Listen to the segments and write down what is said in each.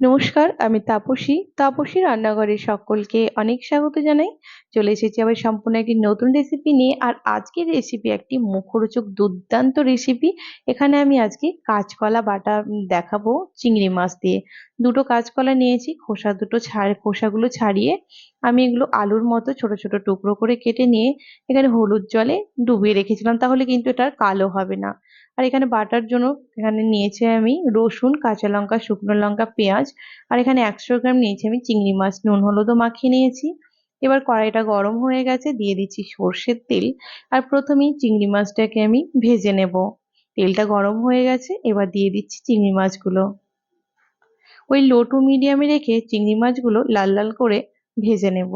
নমস্কার, আমি তাপসী। তাপসী রান্নাঘরে সকলকে অনেক স্বাগত জানাই। চলে এসেছি আবার সম্পূর্ণ একটি নতুন রেসিপি নিয়ে। আর আজকের রেসিপি একটি মুখরোচক দুর্দান্ত রেসিপি এখানে আমি আজকে কাঁচকলা বাটা দেখাবো চিংড়ি মাছ দিয়ে। দুটো কাঁচকলা নিয়েছি, খোসা দুটো ছাড়, খোসাগুলো ছাড়িয়ে আমি এগুলো আলুর মতো ছোট ছোট টুকরো করে কেটে নিয়ে এখানে হলুদ জলে ডুবিয়ে রেখেছিলাম। তাহলে কিন্তু এটা কালো হবে না। আর এখানে বাটার জন্য এখানে নিয়েছি আমি রসুন, কাঁচা লঙ্কা, শুকনো লঙ্কা, পেঁয়াজ। আর এখানে একশো গ্রাম নিয়েছি আমি চিংড়ি মাছ। নুন, হলুদও মাখিয়ে নিয়েছি। এবার কড়াইটা গরম হয়ে গেছে, দিয়ে দিচ্ছি সর্ষের তেল। আর প্রথমেই চিংড়ি মাছটাকে আমি ভেজে নেব। তেলটা গরম হয়ে গেছে, এবার দিয়ে দিচ্ছি চিংড়ি মাছগুলো। ওই লো টু মিডিয়ামে রেখে চিংড়ি মাছগুলো লাল লাল করে ভেজে নেব।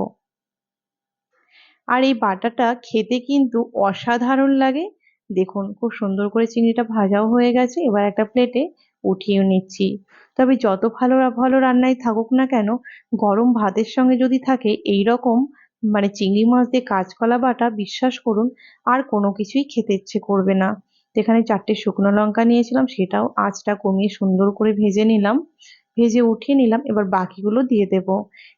আর এই বাটাটা খেতে কিন্তু অসাধারণ লাগে। দেখুন, খুব সুন্দর করে চিংড়িটা ভাজাও হয়ে গেছে। এবার একটা প্লেটে উঠিয়ে নিচ্ছি। তবে যত ভালো ভালো রান্নাই থাকুক না কেন, গরম ভাতের সঙ্গে যদি থাকে, এই রকম মানে চিংড়ি মাছ দিয়ে কাঁচকলা বাটা, বিশ্বাস করুন, আর কোনো কিছুই খেতে ইচ্ছে করবে না। এখানে চারটে শুকনো লঙ্কা নিয়েছিলাম, সেটাও আঁচটা কমিয়ে সুন্দর করে ভেজে নিলাম। ভেজে উঠিয়ে নিলাম, এবার বাকিগুলো দিয়ে দেব।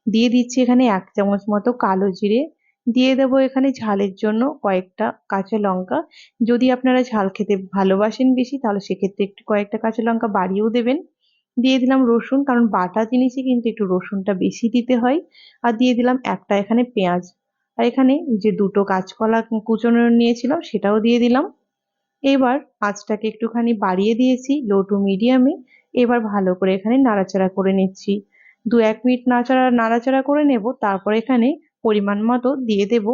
দিয়ে দিচ্ছি এখানে এক চামচ মতো কালো জিরে দিয়ে দেবো এখানে ঝালের জন্য কয়েকটা কাঁচা লঙ্কা। যদি আপনারা ঝাল খেতে ভালোবাসেন বেশি, তাহলে সেক্ষেত্রে একটু কয়েকটা কাঁচা লঙ্কা বাড়িয়েও দেবেন। দিয়ে দিলাম রসুন, কারণ বাটা জিনিসে কিন্তু একটু রসুনটা বেশি দিতে হয়। আর দিয়ে দিলাম একটা এখানে পেঁয়াজ। আর এখানে যে দুটো কাঁচকলা কুচনো নিয়েছিলাম, সেটাও দিয়ে দিলাম। এবার আঁচটাকে একটুখানি বাড়িয়ে দিয়েছি, লো টু মিডিয়ামে। এবার ভালো করে এখানে নাড়াচাড়া করে নিচ্ছি। দু এক মিনিট নাড়াচাড়া নাড়াচাড়া করে নেব, তারপর এখানে পরিমাণ মতো দিয়ে দেব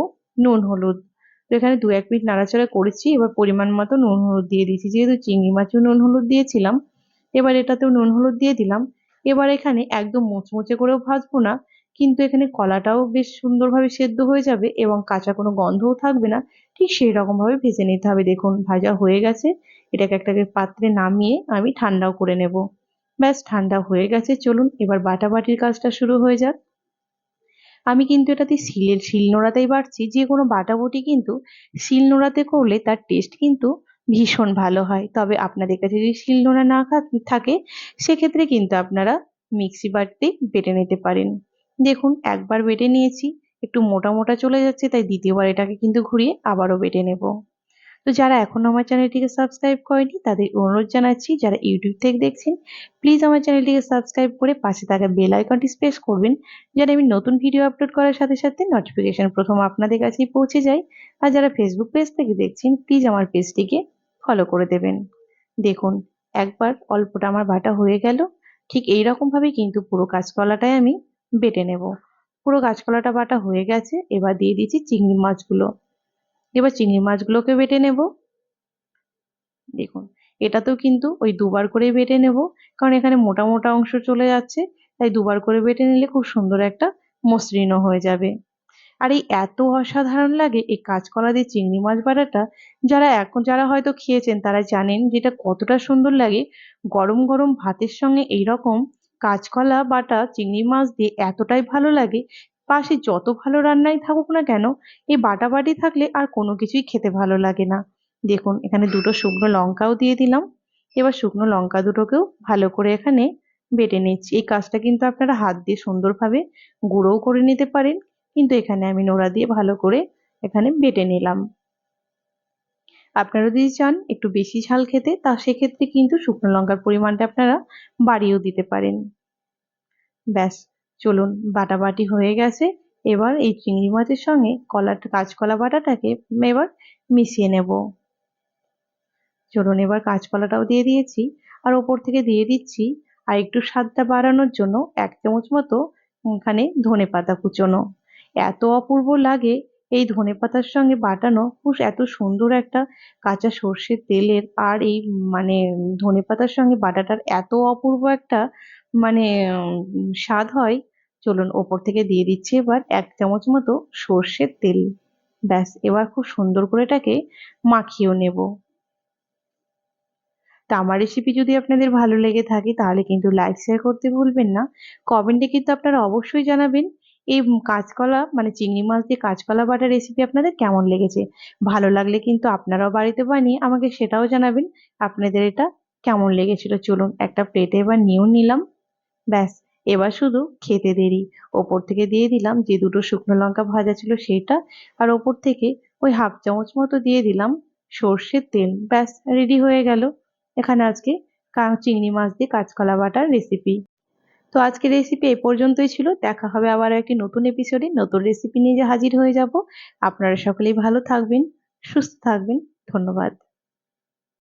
নুন, হলুদ। তো এখানে দু এক মিনিট নাড়াচাড়া করেছি, এবার পরিমাণ মতো নুন, হলুদ দিয়ে দিয়েছি। যেহেতু চিংড়ি মাছেও নুন, হলুদ দিয়েছিলাম, এবার এটাতেও নুন, হলুদ দিয়ে দিলাম। এবার এখানে একদম মুচমুচে করেও ভাজবো না, কিন্তু এখানে কলাটাও বেশ সুন্দরভাবে সেদ্ধ হয়ে যাবে এবং কাঁচা কোনো গন্ধও থাকবে না। ঠিক সেই রকমভাবে ভেজে নিতে হবে। দেখুন, ভাজা হয়ে গেছে। এটাকে একটা পাত্রে নামিয়ে আমি ঠান্ডাও করে নেব। ব্যাস, ঠান্ডা হয়ে গেছে। চলুন, এবার বাটাবাটির কাজটা শুরু হয়ে যাক। আমি কিন্তু এটাতে শিলের শিল নোড়াতেই বাড়ছি যে কোনো বাটাবুটি কিন্তু শিল নোড়াতে করলে তার টেস্ট কিন্তু ভীষণ ভালো হয়। তবে আপনাদের কাছে যদি শিল নোড়া না থাকে, সেক্ষেত্রে কিন্তু আপনারা মিক্সি বাটতেই বেটে নিতে পারেন। দেখুন, একবার বেটে নিয়েছি, একটু মোটা মোটা চলে যাচ্ছে, তাই দ্বিতীয়বার এটাকে কিন্তু ঘুরিয়ে আবারও বেটে নেব। তো যারা এখনও আমার চ্যানেলটিকে সাবস্ক্রাইব করেনি, তাদের অনুরোধ জানাচ্ছি, যারা ইউটিউব থেকে দেখছেন প্লিজ আমার চ্যানেলটিকে সাবস্ক্রাইব করে পাশে থাকা বেল আইকনটি প্রেস করবেন, যেন আমি নতুন ভিডিও আপলোড করার সাথে সাথে নোটিফিকেশন প্রথম আপনাদের কাছেই পৌঁছে যায়। আর যারা ফেসবুক পেজ থেকে দেখছেন প্লিজ আমার পেজটিকে ফলো করে দেবেন। দেখুন, একবার অল্পটা আমার বাটা হয়ে গেল, ঠিক এই ভাবে কিন্তু পুরো কাঁচকলাটাই আমি বেটে নেব। পুরো কাঁচকলাটা বাটা হয়ে গেছে, এবার দিয়ে দিচ্ছি চিংড়ি মাছগুলো। এবার চিংড়ি মাছগুলোকে বেটে নেব। দেখুন, এটাতেও কিন্তু ওই দুবার করে বেটে নেব, কারণ এখানে মোটা মোটা অংশ চলে যাচ্ছে, তাই দুবার করে বেটে নিলে খুব সুন্দর একটা মসৃণও হয়ে যাবে। আর এই এত অসাধারণ লাগে এই কাঁচকলা দিয়ে চিংড়ি মাছ বাটাটা, যারা এখন যারা হয়তো খেয়েছেন তারা জানেন যেটা কতটা সুন্দর লাগে। গরম গরম ভাতের সঙ্গে এই রকম কাঁচকলা বাটা চিংড়ি মাছ দিয়ে এতটাই ভালো লাগে পাশে যত ভালো রান্নাই থাকুক না কেন, এই বাটাবাটি থাকলে আর কোনো কিছুই খেতে ভালো লাগে না। দেখুন, এখানে দুটো শুকনো লঙ্কাও দিয়ে দিলাম। এবার শুকনো লঙ্কা দুটোকেও ভালো করে এখানে বেটে নিচ্ছি। এই কাজটা কিন্তু আপনারা হাত দিয়ে সুন্দরভাবে গুঁড়োও করে নিতে পারেন। কিন্তু এখানে আমি নোড়া দিয়ে ভালো করে এখানে বেটে নিলাম। আপনারা যদি চান একটু বেশি ঝাল খেতে, তা সেক্ষেত্রে কিন্তু শুকনো লঙ্কার পরিমাণটা আপনারা বাড়িয়েও দিতে পারেন। ব্যাস চলুন, বাটাবাটি হয়ে গেছে। এবার এই চিংড়ি মাছের সঙ্গে কলাটা কাঁচকলা বাটাটাকে এবার মিশিয়ে নেব। চলুন, এবার কাঁচকলাটাও দিয়ে দিয়েছি। আর ওপর থেকে দিয়ে দিচ্ছি আর একটু স্বাদটা বাড়ানোর জন্য এক চামচ মতো এখানে ধনে পাতা কুচোনো। এত অপূর্ব লাগে এই ধনে পাতার সঙ্গে বাটানো। খুব এত সুন্দর একটা কাঁচা সর্ষের তেলের আর এই মানে ধনে পাতার সঙ্গে বাটাটার এত অপূর্ব একটা মানে স্বাদ হয়, চলুন ওপর থেকে দিয়ে দিচ্ছি এবার এক চামচ মতো সর্ষের তেল। ব্যাস, এবার খুব সুন্দর করে এটাকে মাখিয়েও নেব। তো আমার রেসিপি যদি আপনাদের ভালো লেগে থাকে, তাহলে কিন্তু লাইক শেয়ার করতে ভুলবেন না। কমেন্টে কিন্তু আপনারা অবশ্যই জানাবেন, এই কাঁচকলা মানে চিংড়ি মাছ দিয়ে কাঁচকলা বাটার রেসিপি আপনাদের কেমন লেগেছে? ভালো লাগলে কিন্তু আপনারাও বাড়িতে বানিয়ে আমাকে সেটাও জানাবেন, আপনাদের এটা কেমন লেগেছিল। চলুন একটা প্লেটে এবার নিয়েও নিলাম। ব্যাস, এবার শুধু খেতে দেরি। ওপর থেকে দিয়ে দিলাম যে দুটো শুকনো লঙ্কা ভাজা ছিল সেইটা আর ওপর থেকে ওই হাফ চামচ মতো দিয়ে দিলাম সর্ষের তেল। ব্যাস রেডি হয়ে গেল। এখানে আজকে চিংড়ি মাছ দিয়ে কাঁচকলা বাটার রেসিপি তো আজকের রেসিপি এই পর্যন্তই ছিল। দেখা হবে আবার একটি নতুন এপিসোডে নতুন রেসিপি নিয়ে যে হাজির হয়ে যাব। আপনারা সকলেই ভালো থাকবেন, সুস্থ থাকবেন। ধন্যবাদ।